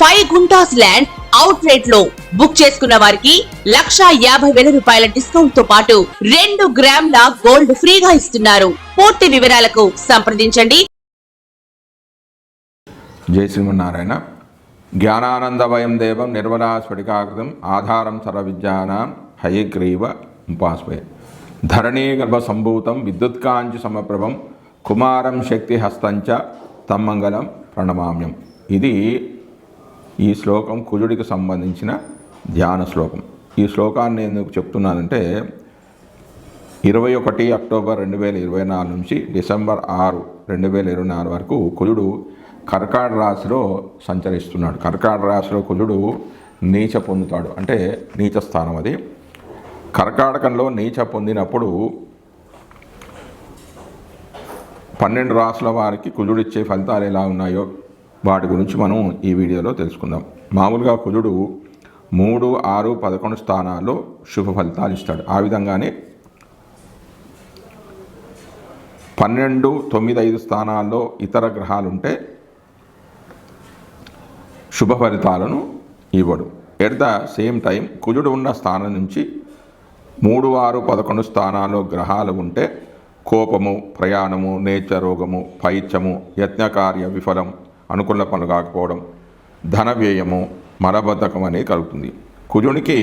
Five guntas land out రేట్లో book చేసుకున్న వారికి లక్షా యాభై వేల రూపాయల డిస్కౌంట్తో పాటు రెండు గ్రాముల గోల్డ్ ఫ్రీగా ఇస్తున్నారు. పూర్తి వివరాలకు సంప్రదించండి. జై శ్రీమన్నారాయణ. జ్ఞానానందవయం దేవం నిర్మలా స్ఫటికాకృతం ఆధారం సర్వవిద్యానాం హయగ్రీవ ఉపాస్వయ ధరణీ గర్భ సంభూతం విద్యుత్కాంచి సమప్రభం కుమారం శక్తి హస్తంచ తమ్మంగళం ప్రణమామ్యం. ఇది ఈ శ్లోకం కుజుడికి సంబంధించిన ధ్యాన శ్లోకం. ఈ శ్లోకాన్ని ఎందుకు చెప్తున్నానంటే ఇరవై ఒకటి అక్టోబర్ రెండు వేల ఇరవై నాలుగు నుంచి డిసెంబర్ ఆరు రెండు వేల ఇరవై నాలుగు వరకు కుజుడు కర్కాట రాశిలో సంచరిస్తున్నాడు. కర్కాట రాశిలో కుజుడు నీచ పొందుతాడు. అంటే నీచ స్థానం అది. కర్కాటకంలో నీచ పొందినప్పుడు పన్నెండు రాసుల వారికి కుజుడు ఇచ్చే ఫలితాలు ఎలా ఉన్నాయో వాటి గురించి మనం ఈ వీడియోలో తెలుసుకుందాం. మామూలుగా కుజుడు మూడు ఆరు పదకొండు స్థానాల్లో శుభ ఫలితాలు ఇస్తాడు. ఆ విధంగానే పన్నెండు తొమ్మిది ఐదు స్థానాల్లో ఇతర గ్రహాలు ఉంటే శుభ ఫలితాలను ఇవ్వడు. ఎట్ ద సేమ్ టైం కుజుడు ఉన్న స్థానం నుంచి మూడు ఆరు పదకొండు స్థానాల్లో గ్రహాలు ఉంటే కోపము ప్రయాణము నేచ రోగము పైత్యము యజ్ఞకార్య విఫలం అనుకున్న పనులు కాకపోవడం ధన వ్యయము మలబద్ధకం అనేది కలుగుతుంది. కుజునికి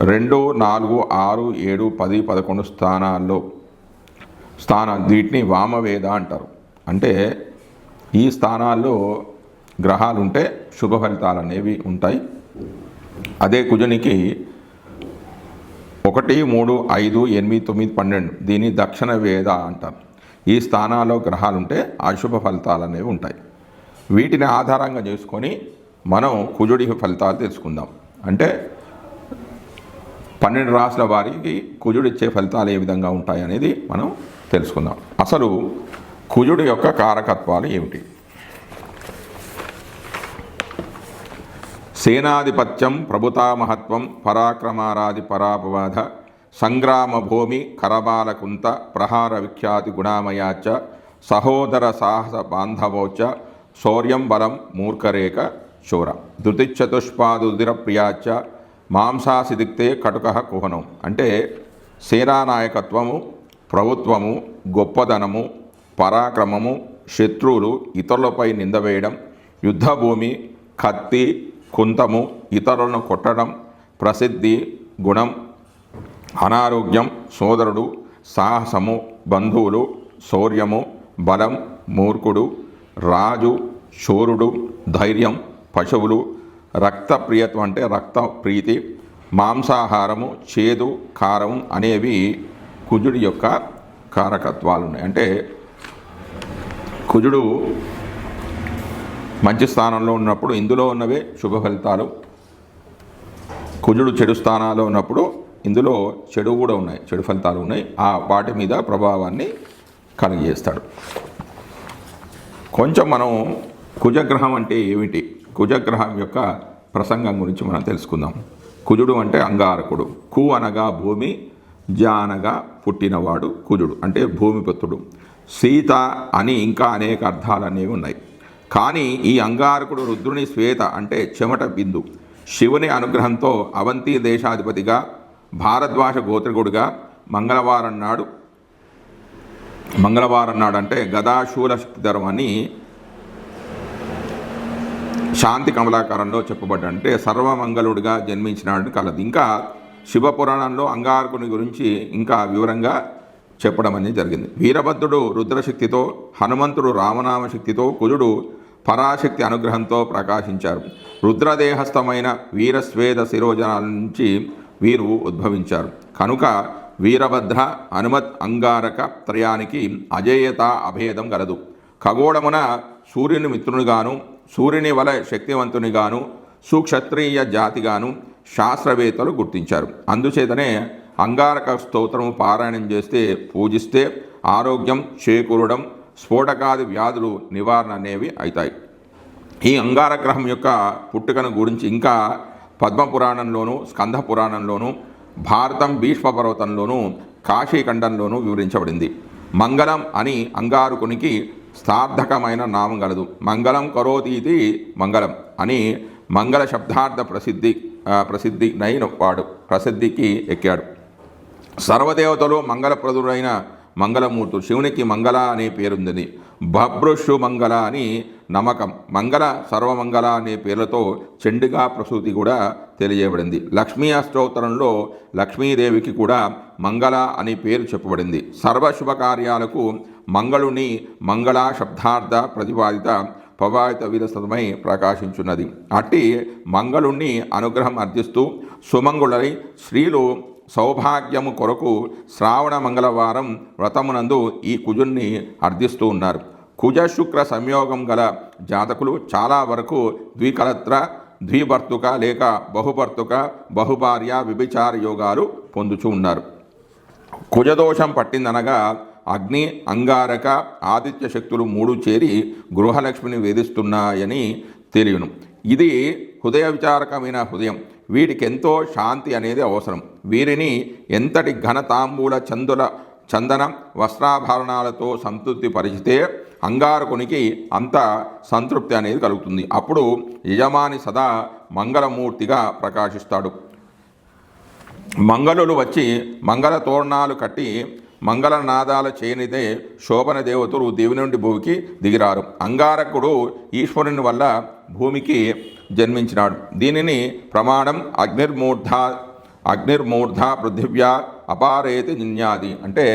రెండు నాలుగు ఆరు ఏడు పది పదకొండు స్థానాల్లో స్థానం వీటిని వామవేద అంటారు. అంటే ఈ స్థానాల్లో గ్రహాలు ఉంటే శుభ ఫలితాలు అనేవి ఉంటాయి. అదే కుజునికి ఒకటి మూడు ఐదు ఎనిమిది తొమ్మిది పన్నెండు దీన్ని దక్షిణ వేద అంటారు. ఈ స్థానాల్లో గ్రహాలు ఉంటే అశుభ ఫలితాలు అనేవి ఉంటాయి. వీటిని ఆధారంగా చేసుకొని మనం కుజుడి ఫలితాలు తెలుసుకుందాం. అంటే పన్నెండు రాసుల వారికి కుజుడు ఇచ్చే ఫలితాలు ఏ విధంగా ఉంటాయి అనేది మనం తెలుసుకుందాం. అసలు కుజుడి యొక్క కారకత్వాలు ఏమిటి? సేనాధిపత్యం ప్రభుతామహత్వం పరాక్రమారాది పరాపవాద సంగ్రామ భూమి కరబాలకుంత ప్రహార విఖ్యాతి గుణామయాచ సహోదర సాహస బాంధవోచ శౌర్యం బలం మూర్ఖరేఖ శూర. ధృతిచతుష్పాదుదిర ప్రియాచ మాంసాసిదిక్తే కటుక కుహనం. అంటే సేనానాయకత్వము ప్రభుత్వము గొప్పదనము పరాక్రమము శత్రువులు ఇతరులపై నిందవేయడం యుద్ధభూమి కత్తి కుంతము ఇతరులను కొట్టడం ప్రసిద్ధి గుణం అనారోగ్యం సోదరుడు సాహసము బంధువులు శౌర్యము బలం మూర్ఖుడు రాజు శూరుడు ధైర్యం పశువులు రక్త ప్రియత్వం అంటే రక్త ప్రీతి మాంసాహారము చేదు కారం అనేవి కుజుడి యొక్క కారకత్వాలు ఉన్నాయి. అంటే కుజుడు మంచి స్థానంలో ఉన్నప్పుడు ఇందులో ఉన్నవే శుభ ఫలితాలు. కుజుడు చెడు స్థానాల్లో ఉన్నప్పుడు ఇందులో చెడు కూడా ఉన్నాయి చెడు ఫలితాలు ఉన్నాయి. ఆ వాటి మీద ప్రభావాన్ని కలిగజేస్తాడు. కొంచెం మనం కుజగ్రహం అంటే ఏమిటి? కుజగ్రహం యొక్క ప్రసంగం గురించి మనం తెలుసుకుందాం. కుజుడు అంటే అంగారకుడు. కు అనగా భూమి జానగా అనగా పుట్టినవాడు కుజుడు అంటే భూమిపుత్రుడు సీత అని ఇంకా అనేక అర్థాలు అనేవి ఉన్నాయి. కానీ ఈ అంగారకుడు రుద్రుని శ్వేత అంటే చెమట బిందు. శివుని అనుగ్రహంతో అవంతి దేశాధిపతిగా భారద్వాజ గోత్రికుడుగా మంగళవారం నాడు మంగళవారం నాడు అంటే గదాశూల శక్తిధరం శాంతి కమలాకారంలో చెప్పబడ్డ అంటే సర్వమంగళుడిగా జన్మించినాడు కలదు. ఇంకా శివపురాణంలో అంగారకుని గురించి ఇంకా వివరంగా చెప్పడం అనేది జరిగింది. వీరభద్రుడు రుద్రశక్తితో హనుమంతుడు రామనామ శక్తితో కుజుడు పరాశక్తి అనుగ్రహంతో ప్రకాశించారు. రుద్రదేహస్థమైన వీరస్వేద శిరోజనాల నుంచి వీరు ఉద్భవించారు. కనుక వీరభద్ర హనుమత్ అంగారక త్రయానికి అజేయత అభేదం గలదు. ఖగోళమున సూర్యుని మిత్రునిగాను సూర్యుని వల శక్తివంతునిగాను సుక్షత్రియ జాతిగాను శాస్త్రవేత్తలు గుర్తించారు. అందుచేతనే అంగారక స్తోత్రము పారాయణం చేస్తే పూజిస్తే ఆరోగ్యం చేకూరడం స్ఫోటకాది వ్యాధులు నివారణ అనేవి అవుతాయి. ఈ అంగారగ్రహం యొక్క పుట్టుకను గురించి ఇంకా పద్మపురాణంలోనూ స్కంద పురాణంలోనూ భారతం భీష్మపర్వతంలోనూ కాశీఖండంలోనూ వివరించబడింది. మంగళం అని అంగారకునికి సార్థకమైన నామం గలదు మంగళం కరోతి ఇది మంగళం అని మంగళ శబ్దార్థ ప్రసిద్ధి ప్రసిద్ధి నైన వాడు ప్రసిద్ధికి ఎక్కాడు. సర్వదేవతలు మంగళప్రదుడైన మంగళమూర్తుడు శివునికి మంగళ అనే పేరుంది భబ్రుషు మంగళ అని నమ్మకం మంగళ సర్వమంగళ అనే పేర్లతో చెండుగా ప్రసూతి కూడా తెలియబడింది లక్ష్మీ అష్టోత్తరంలో లక్ష్మీదేవికి కూడా మంగళ అనే పేరు చెప్పబడింది. సర్వశుభ కార్యాలకు మంగళుని మంగళ శబ్దార్థ ప్రతిపాదిత పవాయిత విరసమై ప్రకాశించున్నది. అట్టి మంగళుణ్ణి అనుగ్రహం అర్థిస్తూ సుమంగుళై స్త్రీలు సౌభాగ్యము కొరకు శ్రావణ మంగళవారం వ్రతమునందు ఈ కుజుణ్ణి అర్థిస్తూ ఉన్నారు. కుజ శుక్ర సంయోగం గల జాతకులు చాలా వరకు ద్వికలత్ర ద్విభర్తుక లేక బహుభర్తుక బహుభార్య విభిచార యోగాలు పొందుచూ ఉన్నారు. కుజదోషం పట్టిందనగా అగ్ని అంగారక ఆదిత్య శక్తులు మూడు చేరి గృహలక్ష్మిని వేధిస్తున్నాయని తెలియను. ఇది హృదయ విచారకమైన హృదయం. వీటికి ఎంతో శాంతి అనేది అవసరం. వీరిని ఎంతటి ఘనతాంబూల చందుల చందన వస్త్రాభరణాలతో సంతృప్తి పరిచితే అంగారకునికి అంత సంతృప్తి అనేది కలుగుతుంది. అప్పుడు యజమాని సదా మంగళమూర్తిగా ప్రకాశిస్తాడు. మంగళులు వచ్చి మంగళ తోరణాలు కట్టి మంగళనాదాల చేయనిదే శోభన దేవతలు దేవి నుండి భూమికి దిగిరారు. అంగారకుడు ఈశ్వరుని వల్ల భూమికి జన్మించినాడు. దీనిని ప్రమాణం అగ్నిర్మూర్ధ అగ్నిర్మూర్ధ పృథివ్యా అపారేతి నిన్యాది అంటే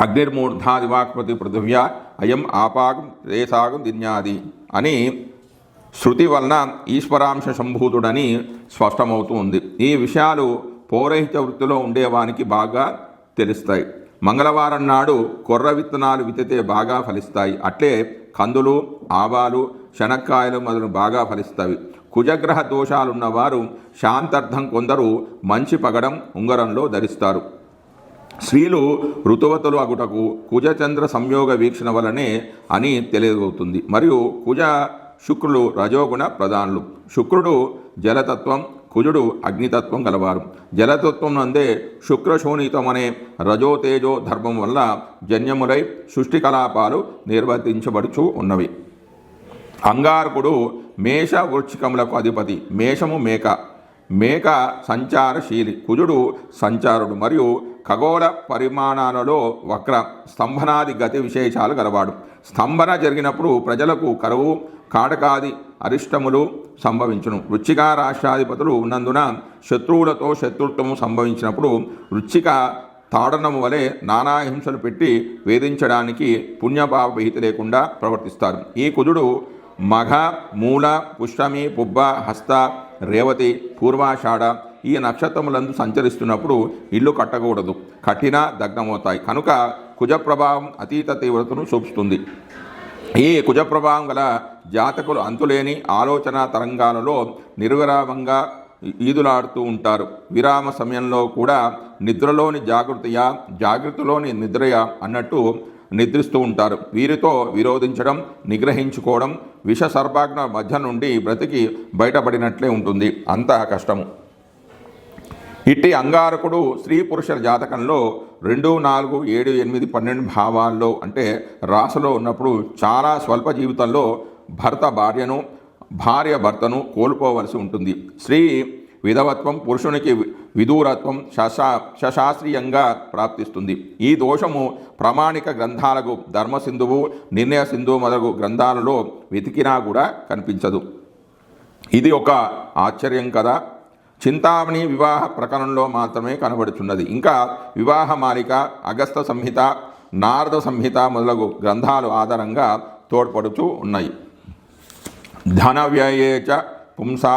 అగ్నిర్మూర్ధాదివాక్పతి పృథివ్యా అయం ఆపాగం రేసాగం దిన్యాది అని శృతి వలన ఈశ్వరాంశ సంభూతుడని స్పష్టమవుతూ ఉంది. ఈ విషయాలు పౌరహిత వృత్తిలో ఉండేవానికి బాగా తెలుస్తాయి. మంగళవారం నాడు కొర్ర విత్తనాలు విత్తితే బాగా ఫలిస్తాయి. అట్లే కందులు ఆవాలు శనక్కాయలు మొదలు బాగా ఫలిస్తాయి కుజగ్రహ దోషాలున్నవారు శాంతార్థం కొందరు మంచి పగడం ఉంగరంలో ధరిస్తారు. స్త్రీలు ఋతువతులు అగుటకు కుజచంద్ర సంయోగ వీక్షణ వలనే అని తెలియవుతుంది మరియు కుజ శుక్రులు రజోగుణ ప్రధానులు. శుక్రుడు జలతత్వం కుజుడు అగ్నితత్వం గలవారు. జలతత్వం నందే శుక్రశోణితం అనే రజోతేజో ధర్మం వల్ల జన్యములై సృష్టి కలాపాలు నిర్వర్తించబడుచు ఉన్నవి. అంగారకుడు మేష వృచ్చికములకు అధిపతి మేషము మేక. మేక సంచారశీలి కుజుడు సంచారుడు మరియు ఖగోళ పరిమాణాలలో వక్ర స్తంభనాది గతి విశేషాలు గలవాడు. స్తంభన జరిగినప్పుడు ప్రజలకు కరువు కాటకాది అరిష్టములు సంభవించును. వృచ్చిక రాష్ట్రాధిపతులు ఉన్నందున శత్రువులతో శత్రుత్వము సంభవించినప్పుడు వృచ్చిక తాడనము వలె నానా హింసలు పెట్టి వేధించడానికి పుణ్యపాప భీతి లేకుండా ప్రవర్తిస్తారు. ఈ కుజుడు మఘ మూల పుష్పమి పుబ్బ హస్త రేవతి పూర్వాషాఢ ఈ నక్షత్రములందు సంచరిస్తున్నప్పుడు ఇల్లు కట్టకూడదు. కఠిన దగ్నమవుతాయి కనుక కుజ ప్రభావం అతీత తీవ్రతను చూపుతుంది. ఈ కుజ ప్రభావం గల జాతకులు అంతులేని ఆలోచన తరంగాలలో నిర్విరామంగా ఈదులాడుతూ ఉంటారు. విరామ సమయంలో కూడా నిద్రలోని జాగృతియా జాగృతిలోని నిద్రయా అన్నట్టు నిద్రిస్తూ ఉంటారు. వీరితో విరోధించడం నిగ్రహించుకోవడం విష సర్పాగ్న మధ్య నుండి బ్రతికి బయటపడినట్లే ఉంటుంది. అంత కష్టము. ఇట్టి అంగారకుడు స్త్రీ పురుషుల జాతకంలో రెండు నాలుగు ఏడు ఎనిమిది పన్నెండు భావాల్లో అంటే రాశిలో ఉన్నప్పుడు చాలా స్వల్ప జీవితంలో భర్త భార్యను భార్య భర్తను కోల్పోవలసి ఉంటుంది. స్త్రీ విధవత్వం పురుషునికి విదూరత్వం శశా శశాస్త్రీయంగా ప్రాప్తిస్తుంది. ఈ దోషము ప్రామాణిక గ్రంథాలకు ధర్మసింధువు నిర్ణయ సింధువు మొదలగు గ్రంథాలలో వెతికినా కూడా కనిపించదు. ఇది ఒక ఆశ్చర్యం కదా. చింతామణి వివాహ ప్రకరణంలో మాత్రమే కనబడుచున్నది. ఇంకా వివాహ మాలిక అగస్త సంహిత నారద సంహిత మొదలగు గ్రంథాలు ఆధారంగా తోడ్పడుతూ ఉన్నాయి. ధన వ్యయేచ పుంసా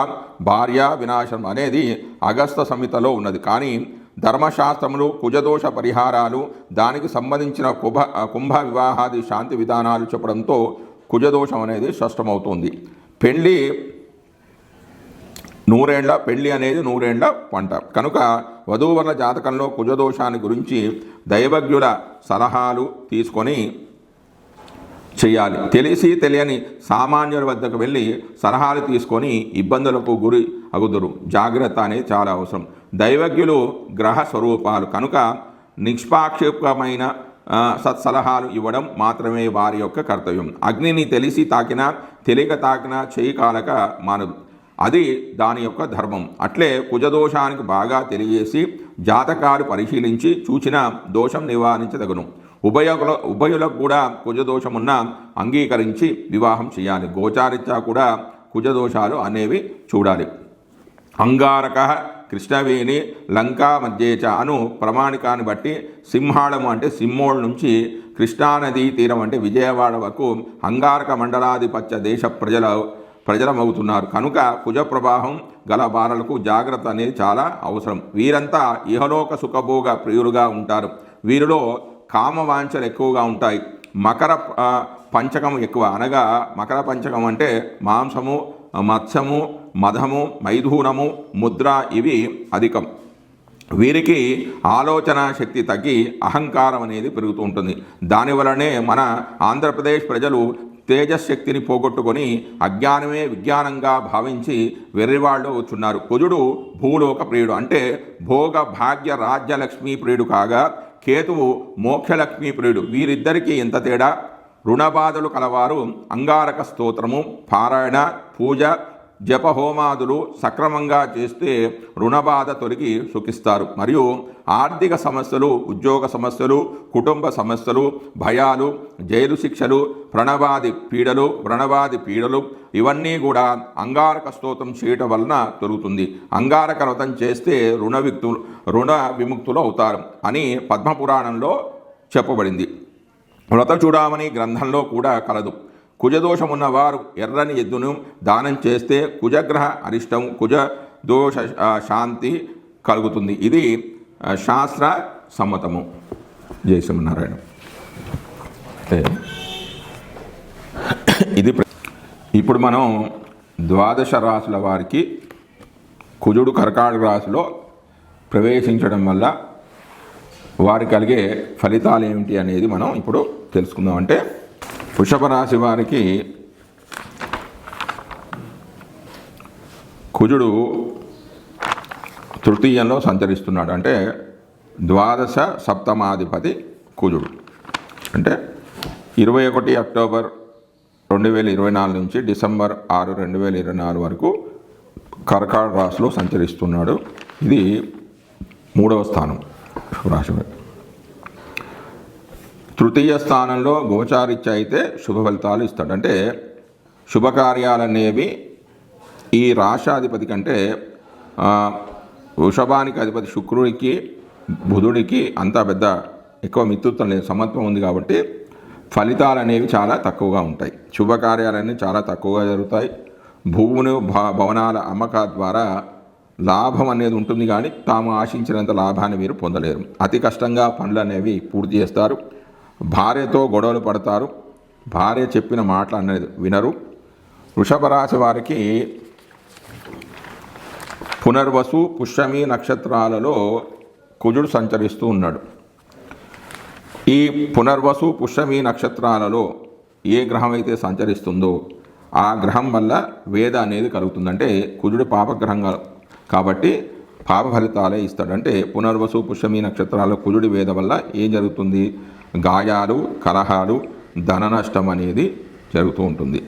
భార్య వినాశం అనేది అగస్త సంహితలో ఉన్నది. కానీ ధర్మశాస్త్రములు కుజదోష పరిహారాలు దానికి సంబంధించిన కుభ కుంభ వివాహాది శాంతి విధానాలు చెప్పడంతో కుజదోషం అనేది స్పష్టమవుతుంది పెళ్ళి నూరేండ్ల పెళ్ళి అనేది నూరేండ్ల పంట. కనుక వధూవరుల జాతకంలో కుజదోషాన్ని గురించి దైవజ్ఞుల సలహాలు తీసుకొని చేయాలి. తెలిసి తెలియని సామాన్యుల వద్దకు వెళ్ళి సలహాలు తీసుకొని ఇబ్బందులకు గురి అగుదురు. జాగ్రత్త అనేది చాలా అవసరం. దైవజ్ఞులు గ్రహ స్వరూపాలు కనుక నిష్పాక్షికమైన సత్సలహాలు ఇవ్వడం మాత్రమే వారి యొక్క కర్తవ్యం. అగ్నిని తెలిసి తాకినా తెలియక తాకినా చేయి కాలక మానదు. అది దాని యొక్క ధర్మం. అట్లే కుజదోషానికి బాగా తెలియజేసి జాతకాలు పరిశీలించి చూచిన దోషం నివారించదగను. ఉభయకుల ఉభయులకు కూడా కుజదోషమున్న అంగీకరించి వివాహం చేయాలి. గోచారిత్యా కూడా కుజదోషాలు అనేవి చూడాలి. అంగారక కృష్ణవేణి లంకా మధ్యేచ అను ప్రమాణికాన్ని బట్టి సింహాళము అంటే సింహోళ నుంచి కృష్ణానదీ తీరం అంటే విజయవాడ వరకు అంగారక మండలాధిపత్య దేశ ప్రజల ప్రజలమవుతున్నారు. కనుక కుజ ప్రభావం గల బాలలకు జాగ్రత్త అనేది చాలా అవసరం. వీరంతా ఇహలోక సుఖభోగ ప్రియులుగా ఉంటారు. వీరిలో కామవాంఛలు ఎక్కువగా ఉంటాయి. మకర పంచకం ఎక్కువ. అనగా మకర పంచకం అంటే మాంసము మత్స్యము మధము మైథూనము ముద్ర ఇవి అధికం. వీరికి ఆలోచన శక్తి తగ్గి అహంకారం అనేది పెరుగుతూ ఉంటుంది. దానివలనే మన ఆంధ్రప్రదేశ్ ప్రజలు తేజశక్తిని పోగొట్టుకొని అజ్ఞానమే విజ్ఞానంగా భావించి వెర్రివాళ్ళు వచ్చున్నారు. కుజుడు భూలోక ప్రియుడు. అంటే భోగ భాగ్య రాజ్యలక్ష్మీ ప్రియుడు కాగా కేతువు మోక్షలక్ష్మీ ప్రియుడు వీరిద్దరికీ ఇంత తేడా? రుణబాధలు కలవారు అంగారక స్తోత్రము పారాయణ పూజ జపహోమాదులు సక్రమంగా చేస్తే రుణబాధ తొలగి సుఖిస్తారు. మరియు ఆర్థిక సమస్యలు ఉద్యోగ సమస్యలు కుటుంబ సమస్యలు భయాలు జైలు శిక్షలు ప్రణవాది పీడలు వ్రణవాది పీడలు ఇవన్నీ కూడా అంగారక స్తోత్రం చేయటం వలన తొలుగుతుంది. అంగారక వ్రతం చేస్తే రుణ విక్తులు రుణ విముక్తులు అవుతారు అని పద్మపురాణంలో చెప్పబడింది. వ్రత చూడమని గ్రంథంలో కూడా కలదు. కుజదోషమున్న వారు ఎర్రని ఎద్దును దానం చేస్తే కుజగ్రహ అరిష్టం కుజ దోష శాంతి కలుగుతుంది. ఇది శాస్త్ర సమ్మతము. జై ఇది ప్ర- ఇప్పుడు మనం ద్వాదశ రాసుల వారికి కుజుడు కర్కాటక రాశిలో ప్రవేశించడం వల్ల వారి కలిగే ఫలితాలు ఏమిటి అనేది మనం ఇప్పుడు తెలుసుకుందాం. అంటే వృషభ రాశి వారికి కుజుడు తృతీయంలో సంచరిస్తున్నాడు. అంటే ద్వాదశ సప్తమాధిపతి కుజుడు. అంటే ఇరవై ఒకటి అక్టోబర్ రెండు వేల ఇరవై నాలుగు నుంచి డిసెంబర్ ఆరు రెండు వేల ఇరవై నాలుగు వరకు కర్కాడ రాశిలో సంచరిస్తున్నాడు. ఇది మూడవ స్థానం రాశి తృతీయ స్థానంలో గోచారిత్య అయితే శుభ ఫలితాలు ఇస్తాడు. అంటే శుభకార్యాలనేవి ఈ రాశాధిపతి కంటే వృషభానికి అధిపతి శుక్రుడికి బుధుడికి అంత పెద్ద ఎక్కువ మిత్రుత్వం లేదు సమత్వం ఉంది కాబట్టి ఫలితాలు అనేవి చాలా తక్కువగా ఉంటాయి. శుభకార్యాలన్నీ చాలా తక్కువగా జరుగుతాయి. భూములు భవనాల అమ్మక ద్వారా లాభం అనేది ఉంటుంది కానీ తాము ఆశించినంత లాభాన్ని మీరు పొందలేరు. అతి కష్టంగా పనులు అనేవి పూర్తి చేస్తారు. భార్యతో గొడవలు పడతారు. భార్య చెప్పిన మాటలు అనేది వినరు. వృషభ రాశి వారికి పునర్వసు పుష్యమి నక్షత్రాలలో కుజుడు సంచరిస్తూ ఉన్నాడు. ఈ పునర్వసు పుష్యమి నక్షత్రాలలో ఏ గ్రహం అయితే సంచరిస్తుందో ఆ గ్రహం వల్ల వేద అనేది కలుగుతుంది. అంటే కుజుడు పాపగ్రహంగా కాబట్టి పాప ఫలితాలే ఇస్తాడు. అంటే పునర్వసు పుష్యమి నక్షత్రాల కుజుడి వేద వల్ల ఏం జరుగుతుంది? గాయాలు కలహాలు ధన నష్టం అనేది జరుగుతూ ఉంటుంది.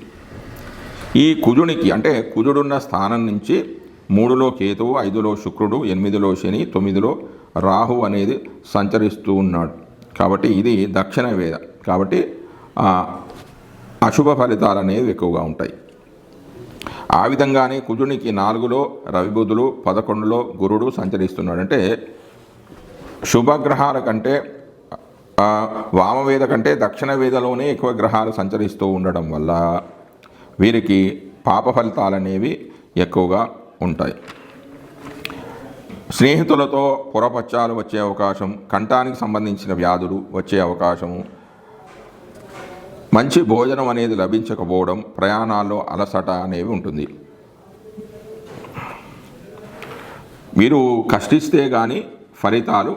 ఈ కుజునికి అంటే కుజుడున్న స్థానం నుంచి మూడులో కేతువు ఐదులో శుక్రుడు ఎనిమిదిలో శని తొమ్మిదిలో రాహు అనేది సంచరిస్తూ ఉన్నాడు. కాబట్టి ఇది దక్షిణ వేద. కాబట్టి అశుభ ఫలితాలు అనేవి ఎక్కువగా ఉంటాయి. ఆ విధంగానే కుజునికి నాలుగులో రవిబుధులు పదకొండులో గురుడు సంచరిస్తున్నాడు. అంటే శుభగ్రహాల కంటే వామవేద కంటే దక్షిణ వేదలోనే ఎక్కువ గ్రహాలు సంచరిస్తూ ఉండడం వల్ల వీరికి పాప ఫలితాలు అనేవి ఎక్కువగా ఉంటాయి. స్నేహితులతో పొరపచ్చాలు వచ్చే అవకాశం కంఠానికి సంబంధించిన వ్యాధులు వచ్చే అవకాశము మంచి భోజనం అనేది లభించకపోవడం ప్రయాణాల్లో అలసట అనేవి ఉంటుంది. మీరు కష్టిస్తే కానీ ఫలితాలు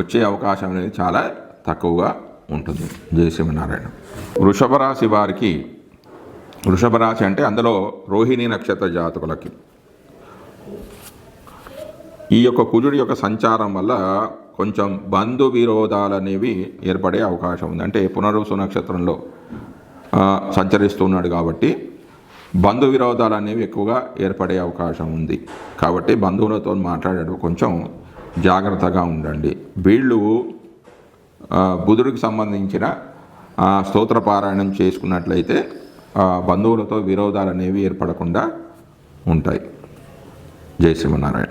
వచ్చే అవకాశం అనేది చాలా తక్కువగా ఉంటుంది. జయ నారాయణ వృషభ రాశి వారికి వృషభ రాశి అంటే అందులో రోహిణి నక్షత్ర జాతకులకి. ఈ యొక్క కుజుడి యొక్క సంచారం వల్ల కొంచెం బంధు విరోధాలు అనేవి ఏర్పడే అవకాశం ఉంది. అంటే పునరుసు నక్షత్రంలో సంచరిస్తున్నాడు కాబట్టి బంధు విరోధాలు అనేవి ఎక్కువగా ఏర్పడే అవకాశం ఉంది. కాబట్టి బంధువులతో మాట్లాడేటప్పుడు కొంచెం జాగ్రత్తగా ఉండండి. వీళ్ళు బుధుడికి సంబంధించిన స్తోత్ర పారాయణం చేసుకున్నట్లయితే బంధువులతో విరోధాలు అనేవి ఏర్పడకుండా ఉంటాయి. జై శ్రీమన్నారాయణ.